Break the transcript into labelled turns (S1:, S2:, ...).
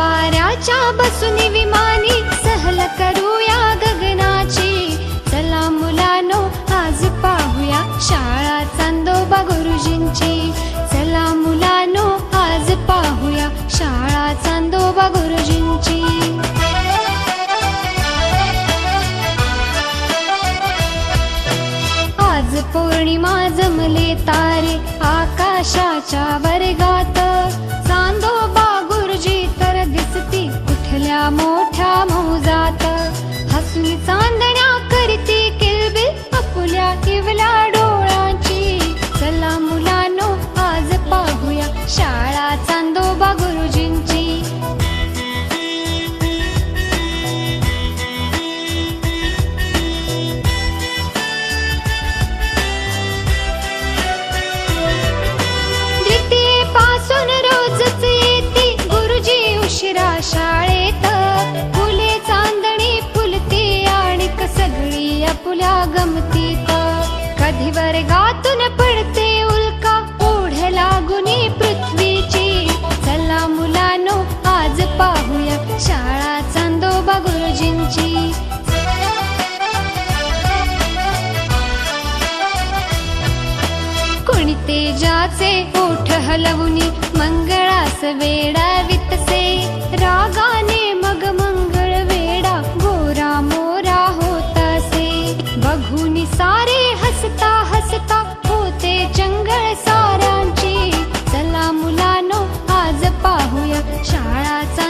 S1: वाऱ्याच्या बसून विमानी सहल करूया गगनाची. चला मुलानो आज पाहूया शाळा चांदोबा गुरुजींची. चला मुलानो आज पाहूया शाळा चांदोबा गुरुजींची. आज पौर्णिमा जमले तारे आकाशाच्या वर्गात. कुठल्या मोठ्या मौजात. हसून चांदण्या करती किलबिल आपुल्या किवल्या डोळ्यांची चला मुलानो आज पाहूया शाळा चांदोबा कधी वर्गातून पडते उल्का. ओढ लागुनी पृथ्वीची. चला मुलानो आज पाहूया शाळा चांदोबा गुरुजींची. कोणी तेजाचे ओठ